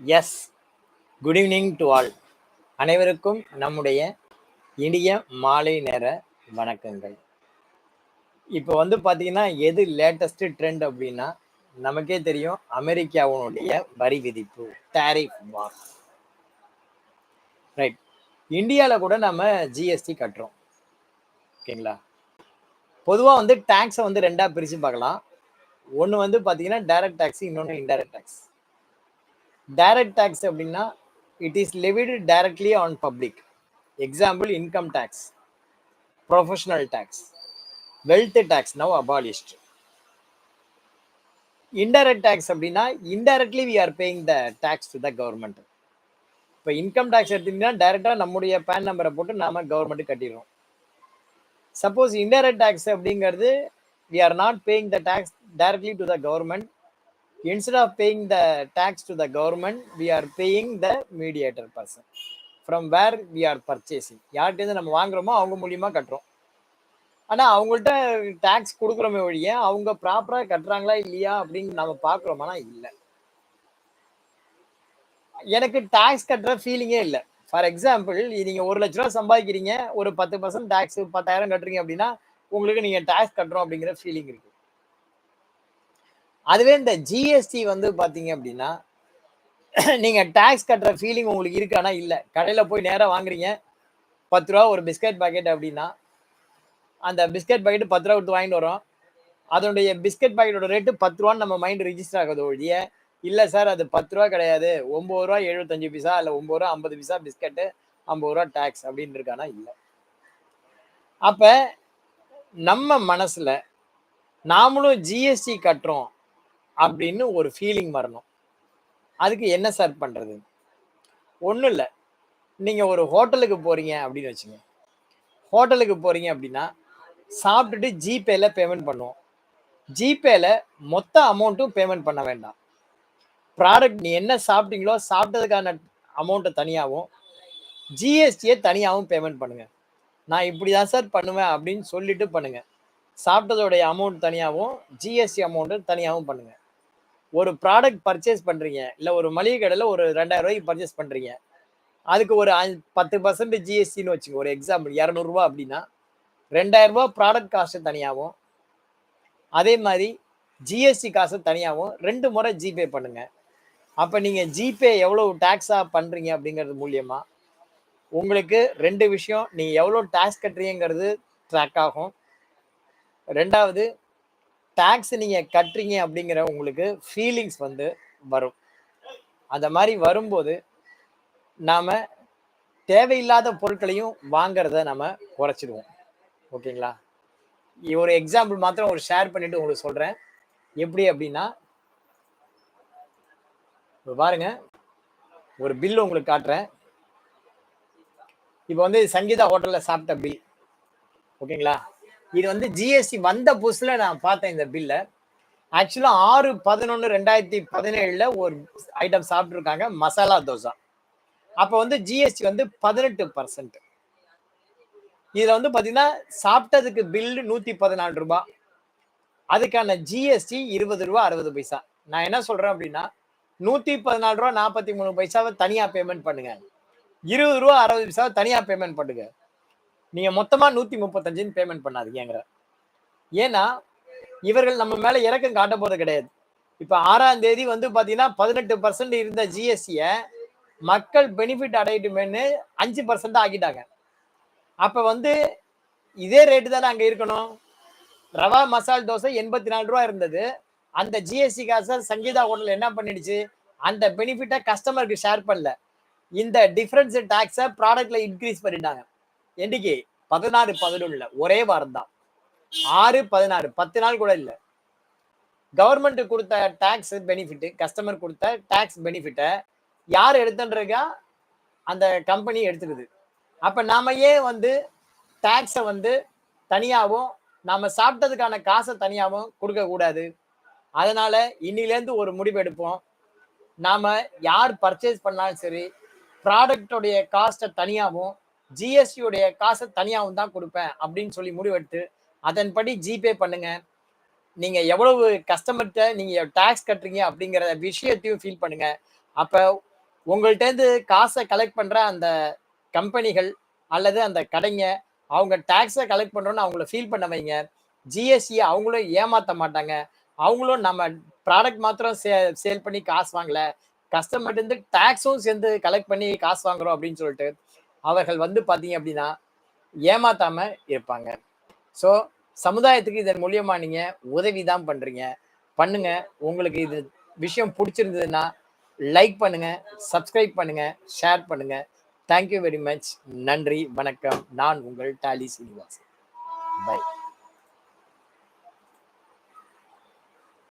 Yes good evening to all அனைவருக்கும் நம்முடைய இனிய மாலை நேர வணக்கங்கள். இப்போ வந்து பார்த்தீங்கன்னா எது லேட்டஸ்ட் ட்ரெண்ட் அப்படின்னா நமக்கே தெரியும் அமெரிக்காவுடைய வரி விதிப்பு டேரிஃப் வார் ரைட் இந்தியாவில் கூட நம்ம ஜிஎஸ்டி கட்டுறோம். ஓகேங்களா பொதுவாக வந்து டேக்ஸை வந்து ரெண்டாக பிரித்து பார்க்கலாம். ஒன்று வந்து பார்த்தீங்கன்னா டைரக்ட் டேக்ஸ் இன்னொன்று இன்டைரக்ட் டேக்ஸ் டைரக்ட் டேக்ஸ் அப்படின்னா it is levied directly on public example income tax professional tax wealth tax now abolished indirect tax அப்படின்னா indirectly we are paying the tax to the government இப்போ income tax எடுத்தீங்கன்னா டைரெக்டாக நம்முடைய PAN நம்பரை போட்டு நாம government கட்டிடுறோம். சப்போஸ் இன்டைரக்ட் டேக்ஸ் அப்படிங்கிறது we are not paying the tax directly to the government instead of paying the tax to the government we are paying the mediator person from where we are purchasing யார்கிட்டேருந்து நம்ம வாங்குறோமோ அவங்க மூலியமாக கட்டுறோம். ஆனால் அவங்கள்ட்ட tax கொடுக்குறோமே ஒழிய அவங்க ப்ராப்பராக கட்டுறாங்களா இல்லையா அப்படின்னு நம்ம பார்க்குறோமானா இல்லை. எனக்கு டேக்ஸ் கட்டுற ஃபீலிங்கே இல்லை. ஃபார் எக்ஸாம்பிள் நீங்கள் ஒரு லட்ச ரூபா சம்பாதிக்கிறீங்க ஒரு பத்து பர்சன்ட் டேக்ஸ் பத்தாயிரம் கட்டுறீங்க அப்படின்னா உங்களுக்கு நீங்கள் டேக்ஸ் கட்டுறோம் அப்படிங்கிற ஃபீலிங் இருக்குது அதுவே இந்த ஜிஎஸ்டி வந்து பார்த்தீங்க அப்படின்னா நீங்கள் டேக்ஸ் கட்டுற ஃபீலிங் உங்களுக்கு இருக்கானா இல்லை. கடையில் போய் நேராக வாங்குறீங்க. பத்து ரூபா ஒரு பிஸ்கட் பாக்கெட் அப்படின்னா அந்த பிஸ்கட் பாக்கெட் பத்து ரூபா கொடுத்து வாங்கிட்டு வரோம் அதனுடைய பிஸ்கட் பாக்கெட்டோட ரேட்டு பத்து ரூபான்னு நம்ம மைண்ட் ரிஜிஸ்டர் ஆகுது ஒழிய இல்லை சார் அது பத்து ரூபா கிடையாது. ஒம்பது ரூபா எழுபத்தஞ்சு பைசா இல்லை ஒம்பது ரூபா ஐம்பது பைசா பிஸ்கட்டு ஐம்பது ரூபா டேக்ஸ் அப்படின்னு இருக்கானா இல்லை. அப்போ நம்ம மனசில் நாமளும் ஜிஎஸ்டி கட்டுறோம். அப்படின்னு ஒரு ஃபீலிங் வரணும். அதுக்கு என்ன சார் பண்ணுறது ஒன்றும் இல்லை. நீங்கள் ஒரு ஹோட்டலுக்கு போகிறீங்க அப்படின்னு வச்சுங்க. ஹோட்டலுக்கு போகிறீங்க அப்படின்னா சாப்பிட்டுட்டு ஜிபேல பேமெண்ட் பண்ணுவோம். ஜிபேல மொத்த அமௌண்ட்டும் பேமெண்ட் பண்ண வேண்டாம். ப்ராடக்ட் நீ என்ன சாப்பிட்டீங்களோ சாப்பிட்டதுக்கான அமௌண்ட்டை தனியாகவும் ஜிஎஸ்டியை தனியாகவும் பேமெண்ட் பண்ணுங்கள் நான் இப்படி தான் சார் பண்ணுவேன் அப்படின்னு சொல்லிட்டு பண்ணுங்கள் சாப்பிட்டதோடைய அமௌண்ட் தனியாகவும் ஜிஎஸ்டி அமௌண்ட்டு தனியாகவும் பண்ணுங்கள் ஒரு ப்ராடக்ட் பர்ச்சேஸ் பண்றீங்க. இல்லை ஒரு மளிகை கடையில் ஒரு ரெண்டாயிரம் ரூபாய்க்கு பர்ச்சேஸ் பண்றீங்க. அதுக்கு ஒரு அஞ்சு- பத்து பர்சன்ட் ஜிஎஸ்டின்னு வச்சுக்கோ ஒரு எக்ஸாம்பிள் இரநூறுவா அப்படின்னா ரெண்டாயிரம் ரூபாய் ப்ராடக்ட் காசு தனியாகவும் அதே மாதிரி ஜிஎஸ்டி காசு தனியாகவும் ரெண்டு முறை ஜிபே பண்ணுங்க. அப்போ நீங்கள் ஜிபே எவ்வளோ டேக்ஸாக பண்ணுறீங்க அப்படிங்கிறது மூலியமா உங்களுக்கு ரெண்டு விஷயம் நீங்கள் எவ்வளோ டேக்ஸ் கட்டுறீங்கிறது ட்ராக் ஆகும். ரெண்டாவது டேக்ஸ் நீங்கள் கட்டுறீங்க அப்படிங்கிற உங்களுக்கு ஃபீலிங்ஸ் வந்து வரும். அந்த மாதிரி வரும்போது நாம் தேவையில்லாத பொருட்களையும் வாங்கிறத நம்ம குறைச்சிடுவோம். ஓகேங்களா? ஒரு எக்ஸாம்பிள் மாத்திரம் ஒரு ஷேர் பண்ணிட்டு உங்களுக்கு சொல்கிறேன் எப்படி அப்படின்னா பாருங்க ஒரு பில் உங்களுக்கு காட்டுறேன். இப்போ வந்து சங்கீதா ஹோட்டலில் சாப்பிட்ட பில் ஓகேங்களா? இது வந்து ஜிஎஸ்டி வந்த புதுசுல நான் பார்த்தேன் இந்த பில்லை ஆக்சுவலாக ஆறு பதினொன்று ரெண்டாயிரத்தி பதினேழில் ஒரு ஐட்டம் சாப்பிட்ருக்காங்க மசாலா தோசை. அப்போ வந்து ஜிஎஸ்டி வந்து பதினெட்டு பர்சன்ட் இதில் வந்து பார்த்தீங்கன்னா சாப்பிட்டதுக்கு பில்லு நூற்றி பதினாலு ரூபாய் அதுக்கான ஜிஎஸ்டி இருபது ரூபா அறுபது பைசா. நான் என்ன சொல்கிறேன் அப்படின்னா நூற்றி பதினாலு ரூபா நாற்பத்தி மூணு பைசாவை தனியாக பேமெண்ட் பண்ணுங்க. இருபது ரூபா அறுபது பைசாவை தனியாக பேமெண்ட் பண்ணுங்க. நீங்க மொத்தமா நூத்தி முப்பத்தஞ்சுன்னு பேமெண்ட் பண்ணாதீங்கிற ஏன்னா இவர்கள் நம்ம மேல இறக்கம் காட்ட போறது கிடையாது. இப்ப ஆறாம் தேதி வந்து பாத்தீங்கன்னா பதினெட்டு பர்சன்ட் இருந்த ஜிஎஸ்டிய மக்கள் பெனிஃபிட் அடையட்டுமேனு அஞ்சு பர்சன்ட் ஆக்கிட்டாங்க. அப்ப வந்து இதே ரேட்டு தானே அங்க இருக்கணும்? ரவா மசால் தோசை எண்பத்தி நாலு ரூபா இருந்தது. அந்த ஜிஎஸ்டி காசை சங்கீதா ஹோட்டல் என்ன பண்ணிடுச்சு? அந்த பெனிஃபிட்டை கஸ்டமருக்கு ஷேர் பண்ணல. இந்த டிஃபரன்ஸ் டாக்ஸை ப்ராடக்ட்ல இன்க்ரீஸ் பண்ணிட்டாங்க. என்னைக்கு பதினாறு பதினொன்னுல ஒரே வாரம் தான் ஆறு பதினாறு பத்து நாள் கூட இல்லை. கவர்மெண்ட் கொடுத்த டாக்ஸ் பெனிஃபிட் கஸ்டமர் கொடுத்த டாக்ஸ் பெனிஃபிட்டை யார் எடுத்துன்றக்கா அந்த கம்பெனி எடுத்துக்குது. அப்ப நாம ஏன் வந்து டாக்ஸை வந்து தனியாகவும் நாம சாப்பிட்டதுக்கான காசை தனியாகவும் கொடுக்க கூடாது? அதனால இன்னிலேருந்து ஒரு முடிவு எடுப்போம். நாம யார் பர்ச்சேஸ் பண்ணாலும் சரி ப்ராடக்டோடைய காஸ்ட்டை தனியாகவும் ஜிஎஸ்டியுடைய காசை தனியாகவும் தான் கொடுப்பேன் அப்படின்னு சொல்லி முடிவெடுத்து அதன்படி ஜிபே பண்ணுங்க. நீங்க எவ்வளவு கஸ்டமர்கிட்ட நீங்க டேக்ஸ் கட்டுறீங்க அப்படிங்கிற விஷயத்தையும் ஃபீல் பண்ணுங்க. அப்ப உங்கள்கிட்டேருந்து காசை கலெக்ட் பண்ற அந்த கம்பெனிகள் அல்லது அந்த கடைங்க அவங்க டேக்ஸை கலெக்ட் பண்றோம்னு அவங்கள ஃபீல் பண்ண வைங்க. ஜிஎஸ்டி அவங்களும் ஏமாத்த மாட்டாங்க. அவங்களும் நம்ம ப்ராடக்ட் மாத்திரம் சே சேல் பண்ணி காசு வாங்கல. கஸ்டமர்ட்ட இருந்து சேர்ந்து கலெக்ட் பண்ணி காசு வாங்குறோம் அப்படின்னு சொல்லிட்டு அவர்கள் வந்து பார்த்தீங்க அப்படின்னா ஏமாத்தாம இருப்பாங்க. ஸோ சமுதாயத்துக்கு இதன் மூலியமா நீங்க உதவி தான் பண்றீங்க. பண்ணுங்க. உங்களுக்கு இது விஷயம் பிடிச்சிருந்ததுன்னா லைக் பண்ணுங்க சப்ஸ்கிரைப் பண்ணுங்க ஷேர் பண்ணுங்க. தேங்க்யூ வெரி மச் நன்றி வணக்கம். நான் உங்கள் டாலி சீனிவாசன். பை